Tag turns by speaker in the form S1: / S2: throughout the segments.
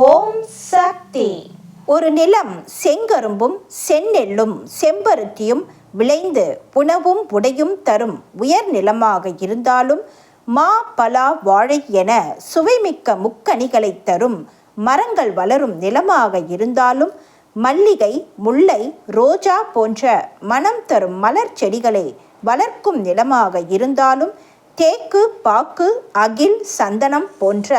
S1: ஓம் சக்தி. ஒரு நிலம் செங்கரும்பும் செந்நெல்லும் செம்பருத்தியும் விளைந்து புனவும் உடையும் தரும் உயர் நிலமாக இருந்தாலும் மா பலா வாழை என சுவைமிக்க முக்கணிகளை தரும் மரங்கள் வளரும் நிலமாக இருந்தாலும் மல்லிகை முல்லை ரோஜா போன்ற மனம் தரும் மலர் செடிகளை வளர்க்கும் நிலமாக இருந்தாலும் தேக்கு பாக்கு அகில் சந்தனம் போன்ற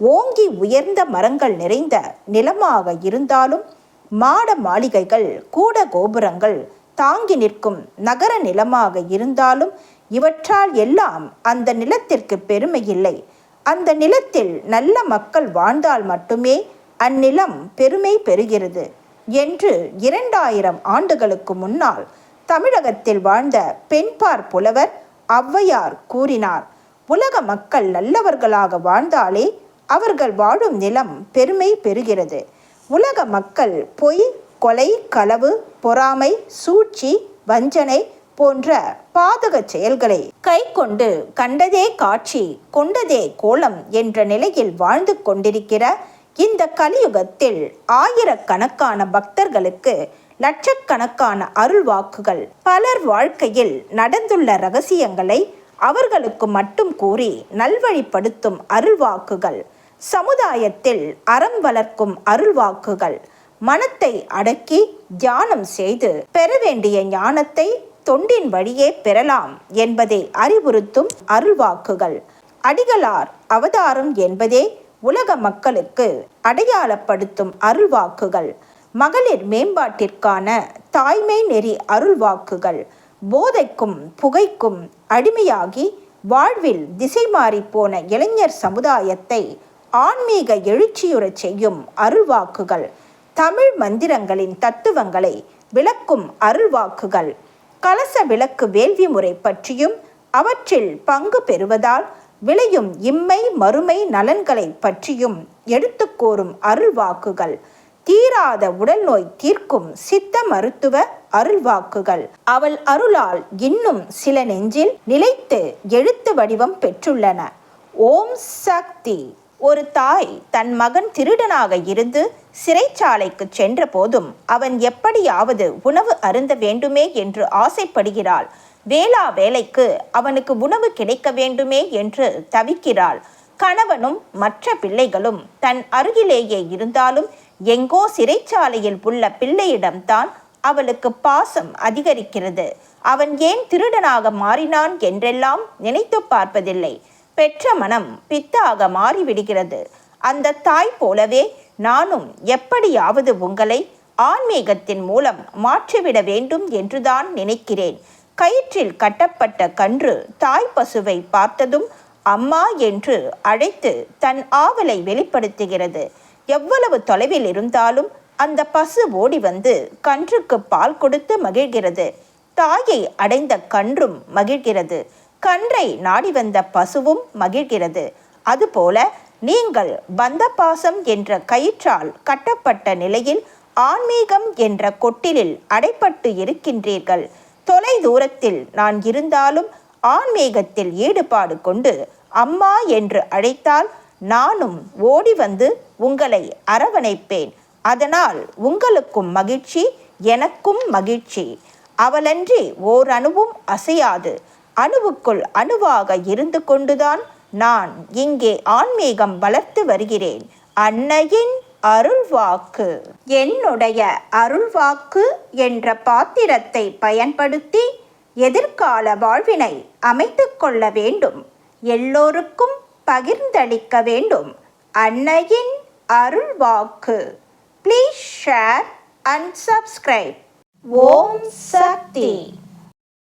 S1: ஓங்கி உயர்ந்த மரங்கள் நிறைந்த நிலமாக இருந்தாலும் மாட மாளிகைகள் கூட கோபுரங்கள் தாங்கி நிற்கும் நகர நிலமாக இருந்தாலும் இவற்றால் எல்லாம் அந்த நிலத்திற்கு பெருமை இல்லை அந்த நிலத்தில் நல்ல மக்கள் வாழ்ந்தால் மட்டுமே அந்நிலம் பெருமை பெறுகிறது என்று இரண்டாயிரம் ஆண்டுகளுக்கு முன்னால் தமிழகத்தில் வாழ்ந்த பெண்பார் புலவர் ஔவையார் கூறினார். உலக மக்கள் நல்லவர்களாக வாழ்ந்தாலே அவர்கள் வாழும் நிலம் பெருமை பெறுகிறது. உலக மக்கள் பொய் கொலை களவு பொறாமை சூழ்ச்சி வஞ்சனை போன்ற பாதக செயல்களை கை கொண்டு கண்டதே காட்சி கொண்டதே கோலம் என்ற நிலையில் வாழ்ந்து கொண்டிருக்கிற இந்த கலியுகத்தில் ஆயிரக்கணக்கான பக்தர்களுக்கு லட்சக்கணக்கான அருள் வாக்குகள் பலர் வாழ்க்கையில் நடந்துள்ள ரகசியங்களை அவர்களுக்கு மட்டும் கூறி நல்வழிப்படுத்தும் அருள்வாக்குகள். சமுதாயத்தில் அறம் வளர்க்கும் அருள்வாக்குகள் மனத்தை அடக்கி தியானம் செய்து பெற வேண்டிய ஞானத்தை தொண்டின் வழியே பெறலாம் என்பதை அறிவுறுத்தும் அருள்வாக்குகள். அடிகளார் அவதாரம் என்பதே உலக மக்களுக்கு அடையாளப்படுத்தும் அருள்வாக்குகள். மகளிர் மேம்பாட்டிற்கான தாய்மை நெறி அருள்வாக்குகள். போதைக்கும் புகைக்கும் அடிமையாகி வாழ்வில் திசை மாறிப்போன போன இளைஞர் சமுதாயத்தை ஆன்மீக எழுச்சியுறச் செய்யும் அருள்வாக்குகள். தமிழ் மந்திரங்களின் தத்துவங்களை விளக்கும் அருள்வாக்குகள். கலச விளக்கு வேள்வி முறை பற்றியும் அவற்றில் பங்கு பெறுவதால் விளையும் இம்மை மறுமை நலன்களை பற்றியும் எடுத்துக்கோரும் அருள்வாக்குகள். தீராத உடல் நோய் தீர்க்கும் சித்த மருத்துவ அருள்வாக்குகள். அவள் அருளால் இன்னும் சில நெஞ்சில் நிலைத்து எழுத்து வடிவம் பெற்றுள்ளன. ஓம் சக்தி. ஒரு தாய் தன் மகன் திருடனாக இருந்து சிறைச்சாலைக்கு சென்ற போதும் அவன் எப்படியாவது உணவு அருந்த வேண்டுமே என்று ஆசைப்படுகிறாள். வேளா வேலைக்கு அவனுக்கு உணவு கிடைக்க வேண்டுமே என்று தவிக்கிறாள். கணவனும் மற்ற பிள்ளைகளும் தன் அருகிலேயே இருந்தாலும் எங்கோ சிறைச்சாலையில் உள்ள பிள்ளையிடம்தான் அவளுக்கு பாசம் அதிகரிக்கிறது. அவன் ஏன் திருடனாக மாறினான் என்றெல்லாம் நினைத்து பார்ப்பதில்லை. பெற்ற மனம் பித்தாக மாறிவிடுகிறது. அந்த தாய் போலவே நானும் எப்படியாவது உங்களை ஆன்மீகத்தின் மூலம் மாற்றிவிட வேண்டும் என்றுதான் நினைக்கிறேன். கயிற்றில் கட்டப்பட்ட கன்று தாய் பசுவை பார்த்ததும் அம்மா என்று அழைத்து தன் ஆவலை வெளிப்படுத்துகிறது. எவ்வளவு தொலைவில் இருந்தாலும் அந்த பசு ஓடி வந்து கன்றுக்கு பால் கொடுத்து மகிழ்கிறது. தாயை அடைந்த கன்றும் மகிழ்கிறது. கன்றை நாடி வந்த பசுவும் மகிழ்கிறது. அதுபோல நீங்கள் பந்த பாசம் என்ற கயிற்றால் கட்டப்பட்ட நிலையில் ஆன்மீகம் என்ற கொட்டிலில் அடைப்பட்டு இருக்கின்றீர்கள். தொலை தூரத்தில் நான் இருந்தாலும் ஆன்மீகத்தில் ஈடுபாடு கொண்டு அம்மா என்று அழைத்தால் நானும் ஓடி வந்து உங்களை அரவணைப்பேன். அதனால் உங்களுக்கும் மகிழ்ச்சி எனக்கும் மகிழ்ச்சி. அவளன்றி ஓர் அணுவும் அசையாது. அணுவுக்குள் அணுவாக இருந்து கொண்டுதான் நான் இங்கே ஆன்மீகம் வளர்த்து வருகிறேன். அன்னையின் அருள்வாக்கு. என்னுடைய அருள்வாக்கு என்ற பாத்திரத்தை பயன்படுத்தி எதிர்கால வாழ்வினை அமைத்து கொள்ள வேண்டும். எல்லோருக்கும் பகிர்ந்தளிக்க வேண்டும். அன்னையின் அருள்வாக்கு. Please share and subscribe Om Sakthi.